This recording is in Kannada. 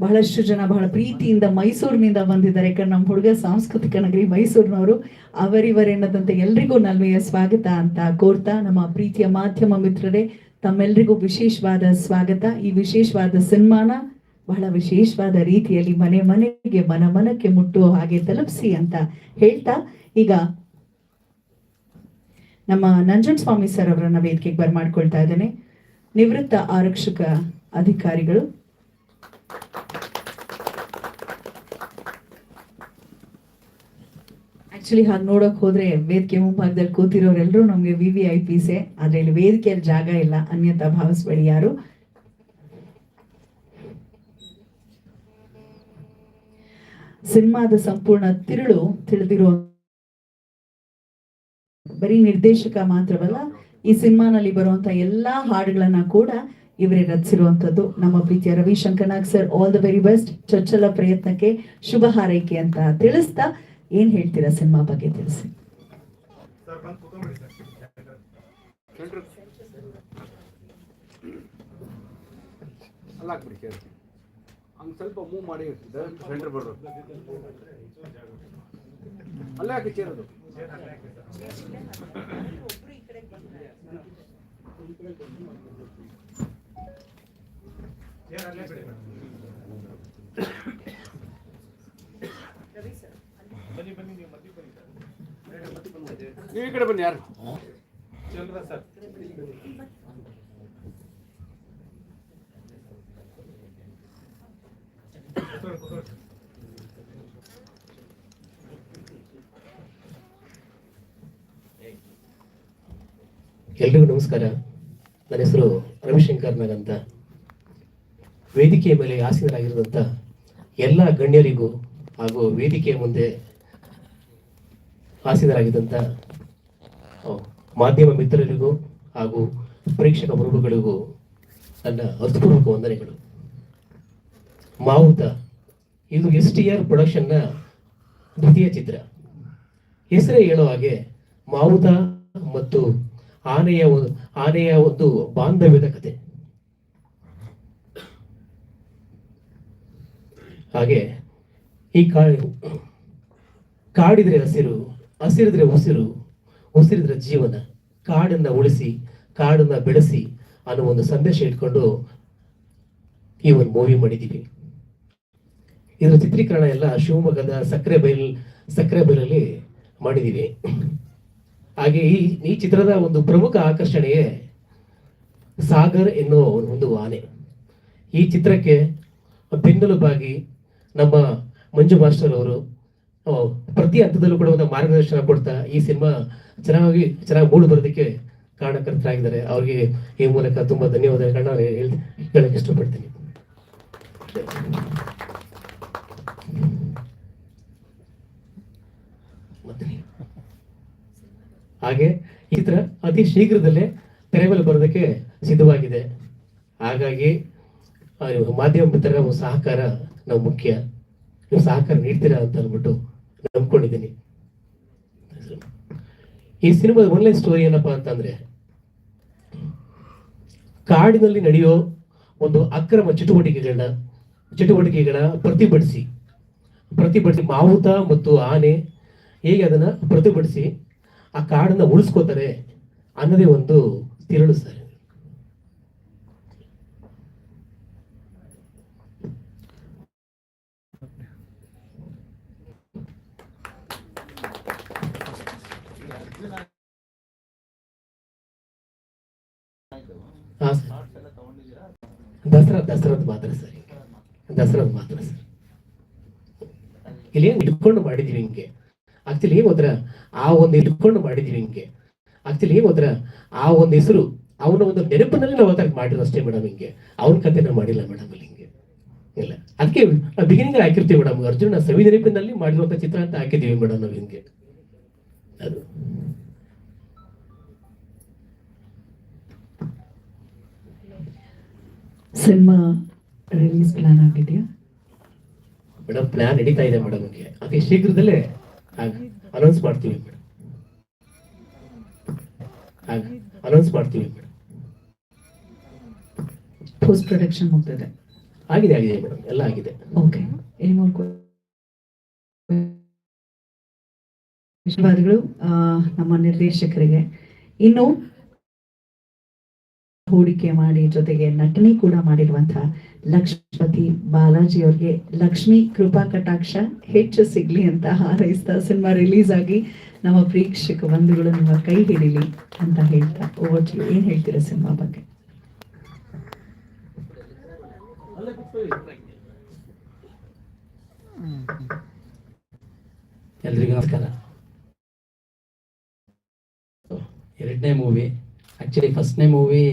ಬಹಳಷ್ಟು ಜನ ಬಹಳ ಪ್ರೀತಿಯಿಂದ ಮೈಸೂರಿನಿಂದ ಬಂದಿದ್ದಾರೆ. ಯಾಕಂದ್ರೆ ನಮ್ಮ ಹುಡುಗ ಸಾಂಸ್ಕೃತಿಕ ನಗರಿ ಮೈಸೂರಿನವರು. ಅವರಿವರೆನ್ನದಂತೆ ಎಲ್ರಿಗೂ ನಲ್ಮೆಯ ಸ್ವಾಗತ ಅಂತ ಕೋರ್ತಾ ನಮ್ಮ ಪ್ರೀತಿಯ ಮಾಧ್ಯಮ ಮಿತ್ರರೇ, ತಮ್ಮೆಲ್ರಿಗೂ ವಿಶೇಷವಾದ ಸ್ವಾಗತ. ಈ ವಿಶೇಷವಾದ ಸನ್ಮಾನ ಬಹಳ ವಿಶೇಷವಾದ ರೀತಿಯಲ್ಲಿ ಮನೆ ಮನೆಗೆ, ಮನ ಮನಕ್ಕೆ ಮುಟ್ಟುವ ಹಾಗೆ ತಲುಪಿಸಿ ಅಂತ ಹೇಳ್ತಾ, ಈಗ ನಮ್ಮ ನಂಜನ್ ಸ್ವಾಮಿ ಸರ್ ಅವರನ್ನ ವೇದಿಕೆಗೆ ಬರ್ಮಾಡ್ಕೊಳ್ತಾ ಇದ್ದೇನೆ. ನಿವೃತ್ತ ಆರಕ್ಷಕ ಅಧಿಕಾರಿಗಳು. ಆಕ್ಚುಲಿ ಹಾಗೆ ನೋಡಕ್ ಹೋದ್ರೆ ವೇದಿಕೆ ಮುಂಭಾಗದಲ್ಲಿ ಕೂತಿರೋರೆಲ್ಲರೂ ನಮ್ಗೆ ವಿ ವಿ ಐ ಪಿಸೆ ಆದ್ರೆ ಇಲ್ಲಿ ವೇದಿಕೆಯಲ್ಲಿ ಜಾಗ ಇಲ್ಲ. ಅನ್ಯತಾ ಭಾವಿಸ್ಬೇಡಿ ಯಾರು? ಸಿನಿಮಾದ ಸಂಪೂರ್ಣ ತಿರುಳು ತಿಳಿದಿರೋ ಬರೀ ನಿರ್ದೇಶಕ ಮಾತ್ರವಲ್ಲ, ಈ ಸಿನಿಮಾನಲ್ಲಿ ಬರುವಂತ ಎಲ್ಲಾ ಹಾಡುಗಳನ್ನ ಕೂಡ ಇವರೇ ರಚಿಸಿರುವಂತದ್ದು. ನಮ್ಮ ಪ್ರೀತಿಯ Ravishankar Nag sir all the very best ಚೊಚ್ಚಲ ಪ್ರಯತ್ನಕ್ಕೆ ಶುಭ ಹಾರೈಕೆ ಅಂತ ತಿಳಿಸ್ತಾ ಏನ್ ಹೇಳ್ತೀರಾ ಸಿನಿಮಾ ಬಗ್ಗೆ ತಿಳಿಸಿ. ಸ್ವಲ್ಪ ಮೂವ್ ಮಾಡಿ ಸೆಂಟ್ರ್ ಅಲ್ಲೇ ಹಾಕಿ ನೀವು ಈ ಕಡೆ ಬನ್ನಿ ಯಾರು ಎಲ್ರಿಗೂ ನಮಸ್ಕಾರ. ನನ್ನ ಹೆಸರು ರವಿಶಂಕರ್ ನಾಗ್ ಅಂತ ವೇದಿಕೆಯ ಮೇಲೆ ಆಸೀನರಾಗಿರುವಂತ ಎಲ್ಲ ಗಣ್ಯರಿಗೂ ಹಾಗೂ ವೇದಿಕೆಯ ಮುಂದೆ ಆಸೀನರಾಗಿದ್ದಂಥ ಆ, ಮಾಧ್ಯಮ ಮಿತ್ರರಿಗೂ ಹಾಗೂ ಪ್ರೇಕ್ಷಕ ವರ್ಗಗಳಿಗೂ ನನ್ನ ಹೃತ್ಪೂರ್ವಕ ವಂದನೆಗಳು. ಮಾವುತ ಇದು ಎಸ್ ಟಿ ಆರ್ ಪ್ರೊಡಕ್ಷನ್ನ ದ್ವಿತೀಯ ಚಿತ್ರ. ಹೆಸರೇ ಹೇಳೋ ಹಾಗೆ ಮಾವುತ ಮತ್ತು ಆನೆಯ ಆನೆಯ ಒಂದು ಬಾಂಧವ್ಯದ ಕತೆ. ಹಾಗೆ ಈ ಕಾಡು ಕಾಡಿದ್ರೆ ಹಸಿರು, ಹಸಿರಿದ್ರೆ ಉಸಿರು, ಉಸಿರಿದ್ರೆ ಜೀವನ, ಕಾಡನ್ನ ಉಳಿಸಿ, ಕಾಡನ್ನ ಬೆಳೆಸಿ ಅನ್ನೋ ಒಂದು ಸಂದೇಶ ಇಟ್ಕೊಂಡು ಈ ಒಂದು ಮೂವಿ ಮಾಡಿದ್ದೀವಿ. ಇದರ ಚಿತ್ರೀಕರಣ ಎಲ್ಲ ಶಿವಮೊಗ್ಗದ ಸಕ್ಕರೆ ಬೈಲ್, ಸಕ್ಕರೆ ಬೈಲಲ್ಲಿ ಮಾಡಿದ್ದೀವಿ. ಹಾಗೆ ಈ ಈ ಚಿತ್ರದ ಒಂದು ಪ್ರಮುಖ ಆಕರ್ಷಣೆಯೇ ಸಾಗರ್ ಎನ್ನುವ ಒಂದು ಆನೆ. ಈ ಚಿತ್ರಕ್ಕೆ ಬೆನ್ನೆಲುಬಾಗಿ ನಮ್ಮ ಮಂಜು ಮಾಸ್ಟರ್ ಅವರು ಪ್ರತಿ ಹಂತದಲ್ಲೂ ಕೂಡ ಒಂದು ಮಾರ್ಗದರ್ಶನ ಕೊಡ್ತಾ ಈ ಸಿನಿಮಾ ಚೆನ್ನಾಗಿ ಚೆನ್ನಾಗಿ ಮೂಡು ಬರೋದಕ್ಕೆ ಕಾರಣಕರ್ತರಾಗಿದ್ದಾರೆ. ಅವರಿಗೆ ಈ ಮೂಲಕ ತುಂಬ ಧನ್ಯವಾದಗಳನ್ನ ಹೇಳ್ ಹೇಳಕ್ಕೆ ಇಷ್ಟಪಡ್ತೀನಿ. ಹಾಗೆ ಈ ಚಿತ್ರ ಅತಿ ಶೀಘ್ರದಲ್ಲೇ ತೆರೆ ಮೇಲೆ ಬರೋದಕ್ಕೆ ಸಿದ್ಧವಾಗಿದೆ. ಹಾಗಾಗಿ ಮಾಧ್ಯಮ ಮಿತ್ರರ ಸಹಕಾರ ನಾವು ಮುಖ್ಯ. ನೀವು ಸಹಕಾರ ನೀಡ್ತೀರಾ ಅಂತ ಅಂದ್ಬಿಟ್ಟು ನಂಬ್ಕೊಂಡಿದ್ದೀನಿ. ಈ ಸಿನಿಮಾದ ಒನ್ಲೈನ್ ಸ್ಟೋರಿ ಏನಪ್ಪಾ ಅಂತಂದ್ರೆ, ಕಾಡಿನಲ್ಲಿ ನಡೆಯೋ ಒಂದು ಅಕ್ರಮ ಚಟುವಟಿಕೆಗಳನ್ನ, ಚಟುವಟಿಕೆಗಳ ಪ್ರತಿಭಟಿಸಿ ಪ್ರತಿಭಟಿಸಿ ಮಾವುತ ಮತ್ತು ಆನೆ ಹೇಗೆ ಅದನ್ನ ಪ್ರತಿಭಟಿಸಿ ಆ ಕಾಡನ್ನ ಉಳಿಸ್ಕೋತಾರೆ ಅನ್ನೋದೇ ಒಂದು ತಿರುಳು ಸರ್. ದಸರಾ, ದಸರಾದ್ ಮಾತ್ರ ಸರ್. ದಸರಾದ್ ಮಾತ್ರ ಸರ್. ಇಲ್ಲಿ ಇಟ್ಕೊಂಡು ಮಾಡಿದೀವಿ ಹಿಂಗೆ. ಆಕ್ಚುಲಿ ಹೋದ್ರ ಆ ಒಂದು ಇಟ್ಕೊಂಡು ಮಾಡಿದೀವಿ ಹಿಂಗೆ. ಆಕ್ಚುಲಿ ಹೋದ್ರ ಆ ಒಂದು ಹೆಸರು ಅವನ ಒಂದು ನೆನಪಿನಲ್ಲಿ ನಾವು ಅದಕ್ಕೆ ಮಾಡಿರೋ ಅಷ್ಟೇ ಮೇಡಮ್ ಹಿಂಗೆ. ಅವನ ಕತೆ ನಾವು ಮಾಡಿಲ್ಲ ಮೇಡಮ್ ಇಲ್ಲಿ ಹಿಂಗೆ. ಇಲ್ಲ. ಅದಕ್ಕೆ ಬಿಗಿನಿಂಗ್ ಹಾಕಿರ್ತೀವಿ ಮೇಡಮ್ ಅರ್ಜುನ ಸವಿ ನೆನಪಿನಲ್ಲಿ ಮಾಡಿರುವಂತ ಚಿತ್ರ ಅಂತ ಹಾಕಿದೀವಿ ಮೇಡಮ್ ನಾವು ಹಿಂಗೆ. ಅದು. ಸಿನಿಮಾ ರಿಲೀಸ್ ಪ್ಲಾನ್ ಆಗಿದೆಯಾ ಮೇಡಮ್ ಪ್ಲಾನ್ ನಡೀತಾ ಇದೆ ಮೇಡಮ್ ಅದೇ ಶೀಘ್ರದಲ್ಲೇ ಅನೌನ್ಸ್ ಮಾಡ್ತೀವಿ ಅನೌನ್ಸ್ ಮಾಡ್ತೀವಿ ಪೋಸ್ಟ್ ಪ್ರೊಡಕ್ಷನ್ ಹೋಗ್ತದೆ. ಆಗಿದೆ ಆಗಿದೆ ಮೇಡಮ್. ಎಲ್ಲ ಆಗಿದೆ. ಓಕೆ ಮೋರ್ ಧನ್ಯವಾದಗಳು ನಮ್ಮ ನಿರ್ದೇಶಕರಿಗೆ. ಇನ್ನು ಹೂಡಿಕೆ ಮಾಡಿ ಜೊತೆಗೆ ನಟನೆ ಕೂಡ ಮಾಡಿರುವಂತಹ ಲಕ್ಷ್ಮೀಪತಿ ಬಾಲಾಜಿ ಅವ್ರಿಗೆ ಲಕ್ಷ್ಮಿ ಕೃಪಾ ಕಟಾಕ್ಷ ಹೆಚ್ಚು ಸಿಗ್ಲಿ ಅಂತ ಹಾರೈಸ್ತಾ ಸಿನಿಮಾ ರಿಲೀಸ್ ಆಗಿ ನಮ್ಮ ಪ್ರೇಕ್ಷಕ ಬಂಧುಗಳು ನಿಮ್ಮ ಕೈ ಹಿಡಿಲಿ ಅಂತ ಹೇಳ್ತಾ. ಓವರ್ ಏನ್ ಹೇಳ್ತೀರಾ ಸಿನಿಮಾ ಬಗ್ಗೆ? ಎಲ್ರಿಗೂ ನಮಸ್ಕಾರ. ಎರಡನೇ ಮೂವಿ ಆಕ್ಚುಲಿ ಫಸ್ಟ್ನೇ ಮೂವಿ